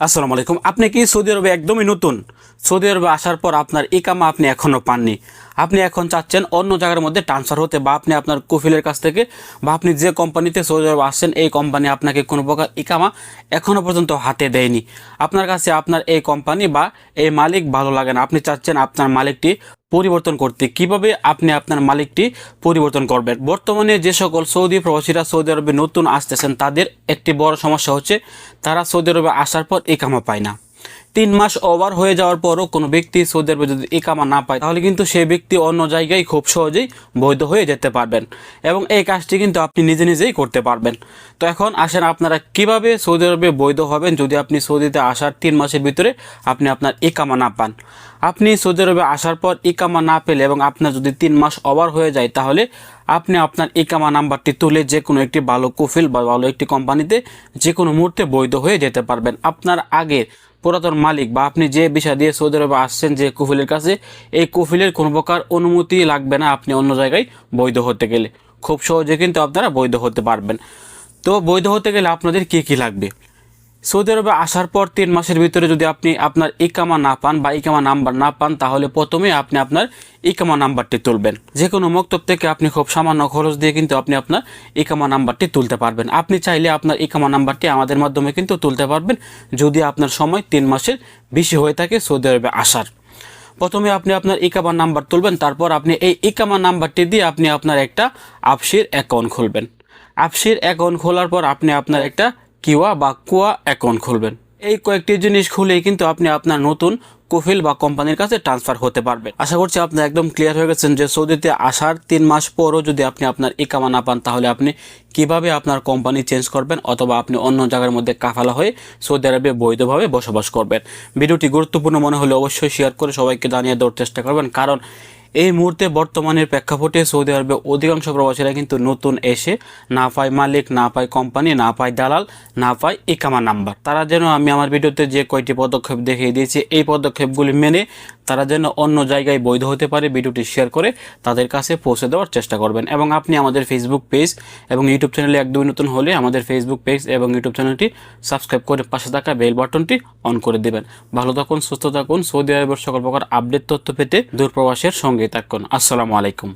আসসালামু আলাইকুম। আপনি কি সৌদি আরবে একদমই নতুন? সৌদি আরবে আসার পর আপনার ইকামা আপনি এখনও পাননি। আপনি এখন চাচ্ছেন অন্য জায়গার মধ্যে ট্রান্সফার হতে বা আপনি আপনার কফিলের কাছ থেকে বা আপনি যে কোম্পানিতে সৌদি আরবে আসছেন, এই কোম্পানি আপনাকে কোনো প্রকার ইকামা এখনও পর্যন্ত হাতে দেয়নি। আপনার কাছে আপনার এই কোম্পানি বা এই মালিক ভালো লাগে না। আপনি চাচ্ছেন আপনার মালিকটি পরিবর্তন করতে, কীভাবে আপনি আপনার মালিকটি পরিবর্তন করবেন? বর্তমানে যে সকল সৌদি প্রবাসীরা সৌদি আরবে নতুন আসতেছেন, তাদের একটি বড় সমস্যা হচ্ছে, তারা সৌদি আরবে আসার পর ইকামা পায় না। তিন মাস ওভার হয়ে যাওয়ার পরও কোনো ব্যক্তি সৌদি আরবে যদি একামা না পায়, তাহলে কিন্তু সেই ব্যক্তি অন্য জায়গায় খুব সহজেই বৈধ হয়ে যেতে পারবেন এবং এই কাজটি কিন্তু আপনি নিজে নিজেই করতে পারবেন। তো এখন আসেন আপনারা কীভাবে সৌদি আরবে বৈধ হবেন যদি আপনি সৌদিতে আসার তিন মাসের ভিতরে আপনি আপনার ইকামা না পান। আপনি সৌদি আরবে আসার পর ইকামা না পেলে এবং আপনার যদি তিন মাস ওভার হয়ে যায়, তাহলে আপনি আপনার ইকামা নাম্বারটি তুলে যে কোনো একটি ভালো কুফিল বা ভালো একটি কোম্পানিতে যে কোনো মুহূর্তে বৈধ হয়ে যেতে পারবেন। আপনার আগে পুরাতন মালিক বা আপনি যে বিষয় দিয়ে সৌদি আরবে আসছেন যে কুফিলের কাছে, এই কুফিলের কোনো প্রকার অনুমতি লাগবে না আপনি অন্য জায়গায় বৈধ হতে গেলে। খুব সহজে কিন্তু আপনারা বৈধ হতে পারবেন। তো বৈধ হতে গেলে আপনাদের কী কী লাগবে? সৌদি আরবে আসার পর তিন মাসের ভিতরে যদি আপনি আপনার ইকামা না পান বা ইকামা নাম্বার না পান, তাহলে প্রথমে আপনি আপনার ইকামা নাম্বারটি তুলবেন। যে কোনো মক্তব থেকে আপনি খুব সামান্য খরচ দিয়ে কিন্তু আপনি আপনার ইকামা নাম্বারটি তুলতে পারবেন। আপনি চাইলে আপনার ইকামা নাম্বারটি আমাদের মাধ্যমে কিন্তু তুলতে পারবেন, যদি আপনার সময় তিন মাসের বেশি হয়ে থাকে সৌদি আরবে আসার। প্রথমে আপনি আপনার ইকামা নাম্বার তুলবেন, তারপর আপনি এই ইকামা নাম্বারটি দিয়ে আপনি আপনার একটা আপসির অ্যাকাউন্ট খুলবেন। আপসির অ্যাকাউন্ট খোলার পর আপনি আপনার একটা কিওয়া বা কুয়া অ্যাকাউন্ট খুলবেন। এই কয়েকটি জিনিস খুলেই কিন্তু আপনি আপনার নতুন কফিল বা কোম্পানির কাছে ট্রান্সফার হতে পারবেন। আশা করছি আপনি একদম ক্লিয়ার হয়ে গেছেন যে সৌদিতে আসার তিন মাস পরও যদি আপনি আপনার ইকামা না পান, তাহলে আপনি কীভাবে আপনার কোম্পানি চেঞ্জ করবেন অথবা আপনি অন্য জায়গার মধ্যে কাফালা হয়ে সৌদি আরবে বৈধভাবে বসবাস করবেন? ভিডিওটি গুরুত্বপূর্ণ মনে হলে অবশ্যই শেয়ার করে সবাইকে জানিয়ে দেওয়ার চেষ্টা করবেন। কারণ এই মুহূর্তে বর্তমানের প্রেক্ষাপটে সৌদি আরবে অধিকাংশ প্রবাসীরা কিন্তু নতুন এসে না পায় মালিক, না পায় কোম্পানি, না পায় দালাল, না পায় ইকামা নাম্বার। তারা যেন আমি আমার ভিডিওতে যে কয়টি পদক্ষেপ দেখিয়ে দিয়েছি, এই পদক্ষেপগুলি মেনে তারা যেন অন্য জায়গায় বৈধ হতে পারে ভিডিওটি শেয়ার করে তাদের কাছে পৌঁছে দেওয়ার চেষ্টা করবেন। এবং আপনি আমাদের ফেসবুক পেজ এবং ইউটিউব চ্যানেলে একদমই নতুন হলে আমাদের ফেসবুক পেজ এবং ইউটিউব চ্যানেলটি সাবস্ক্রাইব করে পাশে থাকা বেল বাটনটি অন করে দেবেন। ভালো থাকুন, সুস্থ থাকুন। সৌদি আরবের সকল প্রকার আপডেট তথ্য পেতে দূরপ্রবাসের সঙ্গে থাকুন। আসসালামু আলাইকুম।